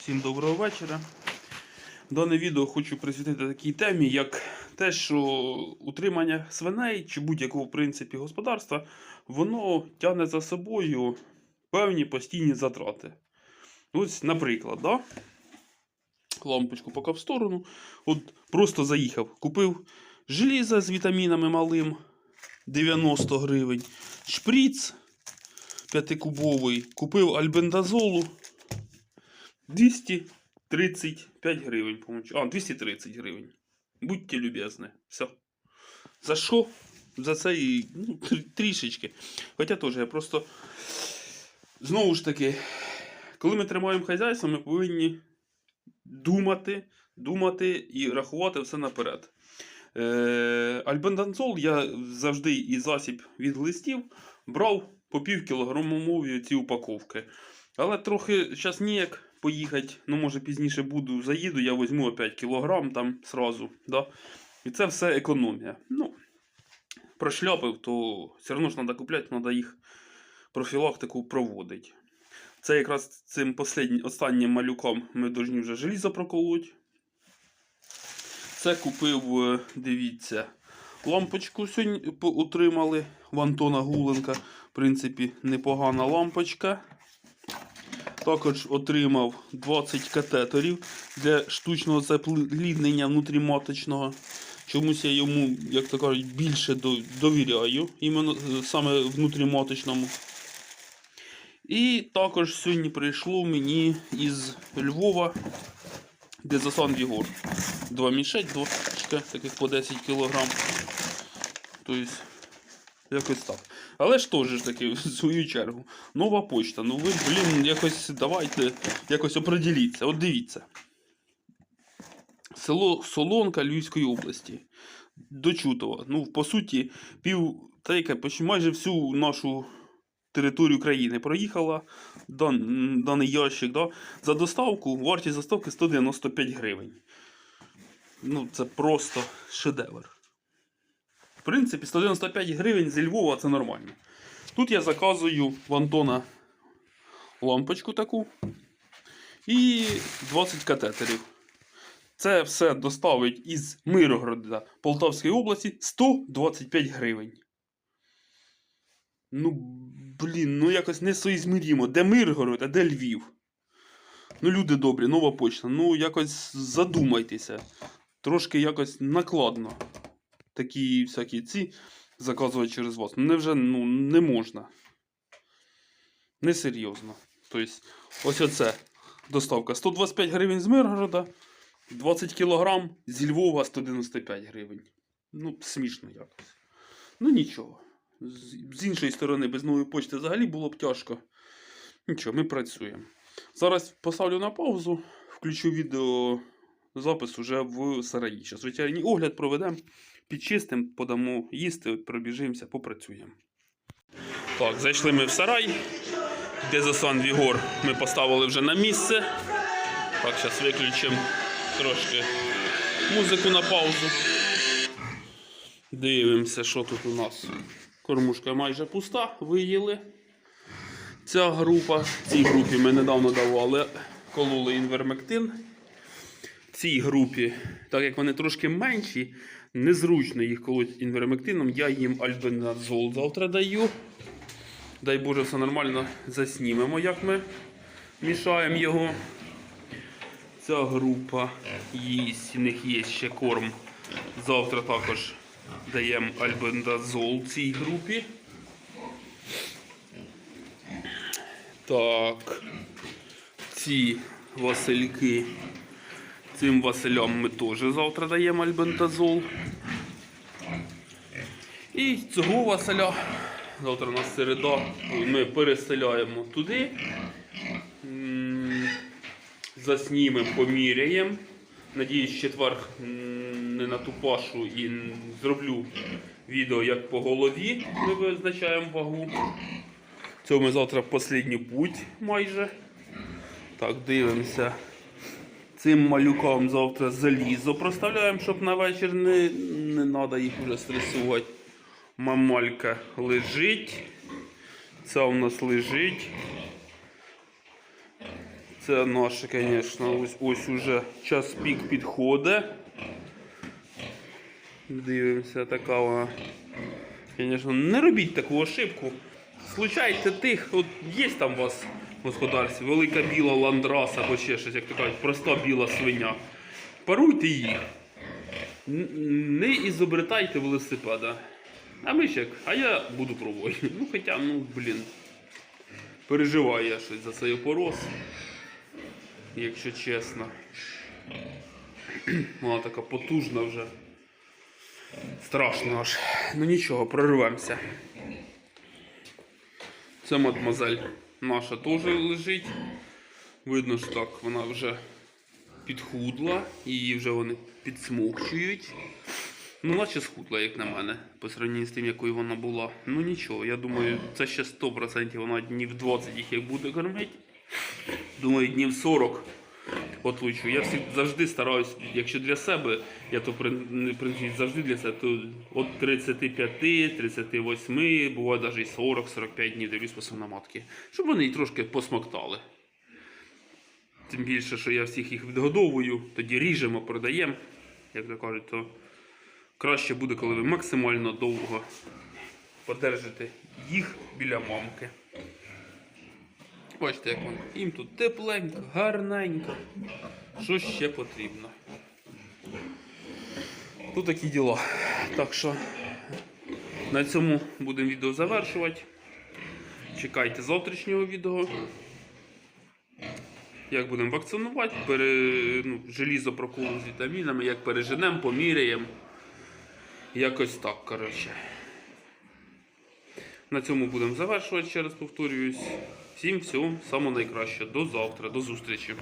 Всім доброго вечора. Дане відео хочу присвятити такій темі, як те, що утримання свиней чи будь-якого в принципі господарства, воно тягне за собою певні постійні затрати. Ось, наприклад, да? лампочку поки в сторону. От просто заїхав, купив желізо з вітамінами малим 90 гривень, шприц п'ятикубовий, купив альбендазолу 235 гривень, по-моєму. А, 230 гривень. Будьте любезні. Все. За що? За це і ну, трішечки. Хоча теж я просто. Знову ж таки, коли ми тримаємо хазяйство, ми повинні думати, думати і рахувати все наперед. Е, альбендазол я завжди і засіб від глистів брав по пів кілограмові ці упаковки. Але трохи зараз ніяк поїхати, ну може пізніше буду, заїду, я візьму опять кілограм там сразу. Да? І це все економія. Ну, прошляпив, то все одно ж треба купляти, треба їх профілактику проводити. Це якраз цим останнім малюком ми повинні вже желізо проколоть. Це купив, е, дивіться, лампочку сьогодні отримали в Антона Гуленка. В принципі, непогана лампочка. Також отримав 20 катетерів для штучного запліднення внутріматочного. Чомусь я йому, як то кажуть, більше довіряю, іменно е, саме внутріматочному. І також сьогодні прийшло мені із Львова Дезосан Вігор. Два дошка, таких по 10 кг. Тобто, якось так. Але ж теж ж таки, в свою чергу, нова почта. Ну ви, блін, якось давайте якось оприділіться. От дивіться. Село Солонка Львівської області. До. Ну, по суті, пів та яке, майже всю нашу територію країни проїхала дан, даний ящик. Да? За доставку, вартість доставки 195 гривень. Ну, це просто шедевр. Принципі, 195 гривень зі Львова це нормально. Тут я заказую в Антона лампочку таку і 20 катетерів. Це все доставить із Миргорода Полтавської області 125 гривень. Ну, блін, ну якось не соізмірімо. Де Миргород, а де Львів? Ну, люди добрі, нова почта. Ну, якось задумайтеся. Трошки якось накладно. Такі всякі ці заказувати через вас. Ну, невже ну, не можна. Несерйозно. Тобто, ось оце доставка 125 гривень з Миргорода, 20 кілограм зі Львова 195 гривень. Ну, смішно якось. Ну нічого. З іншої сторони, без нової почти взагалі було б тяжко. Нічого, ми працюємо. Зараз поставлю на паузу, включу відео запис уже в сараї. Зараз вечірній огляд проведемо, підчистимо, подамо їсти, пробіжимося, попрацюємо. Так, зайшли ми в сарай. Дезосан Вігор ми поставили вже на місце. Так, зараз виключимо трошки музику на паузу. Дивимося, що тут у нас. Кормушка майже пуста, виїли. Ця група, цій групі ми недавно давали, кололи інвермектин. Цій групі, так як вони трошки менші, незручно їх колоть інвермектином, я їм альбеназол завтра даю. Дай Боже, все нормально заснімемо, як ми мішаємо його. Ця група їсть, в них є ще корм. Завтра також даємо альбендазол цій групі. Так. Ці васильки. Цим василям ми теж завтра даємо альбендазол. І цього василя завтра у нас середа. Ми переселяємо туди. Заснімемо, поміряємо. Надіюсь, четвер не на ту пашу і зроблю відео, як по голові ми визначаємо вагу. Це ми завтра в останній путь майже. Так, дивимося. Цим малюкам завтра залізо проставляємо, щоб на вечір не, не треба їх вже стресувати. Мамалька лежить. Ця у нас лежить. Це Це наше, звісно, ось, ось уже час пік підходить. Дивимося, така вона. Звісно, не робіть таку ошибку. Случайте тих, от є там у вас господарстві велика біла ландраса або ще щось, як то кажуть, проста біла свиня. Паруйте їх. Не ізобретайте велосипеда. А ми ще, а я буду пробувати. Ну хоча, ну блін. Переживаю я щось за цей опорос. Якщо чесно. Вона така потужна вже. Страшно аж. Ну нічого, прорвемося. Це мадмазель наша теж лежить. Видно що так, вона вже підхудла, її вже вони підсмокчують. Ну, наче схудла, як на мене, по сравненню з тим, якою вона була. Ну нічого, я думаю, це ще 100% вона днів 20 їх як буде кормити. Думаю, днів 40 отлучу. Я всі, завжди стараюсь, якщо для себе, я то не принципі, завжди для себе, то от 35, 38, буває навіть і 40-45 днів дивлюсь по свиноматки. Щоб вони трошки посмоктали. Тим більше, що я всіх їх відгодовую, тоді ріжемо, продаємо. Як то кажуть, то краще буде, коли ви максимально довго подержите їх біля мамки. Бачите, як воно. Їм тут тепленько, гарненько. Що ще потрібно? Тут такі діла. Так що на цьому будемо відео завершувати. Чекайте завтрашнього відео. Як будемо вакцинувати, пере, ну, желізо проколу з вітамінами, як переженемо, поміряємо. Якось так, коротше. На цьому будемо завершувати, ще раз повторююсь. Всім всього самого найкращого. До завтра, до зустрічі.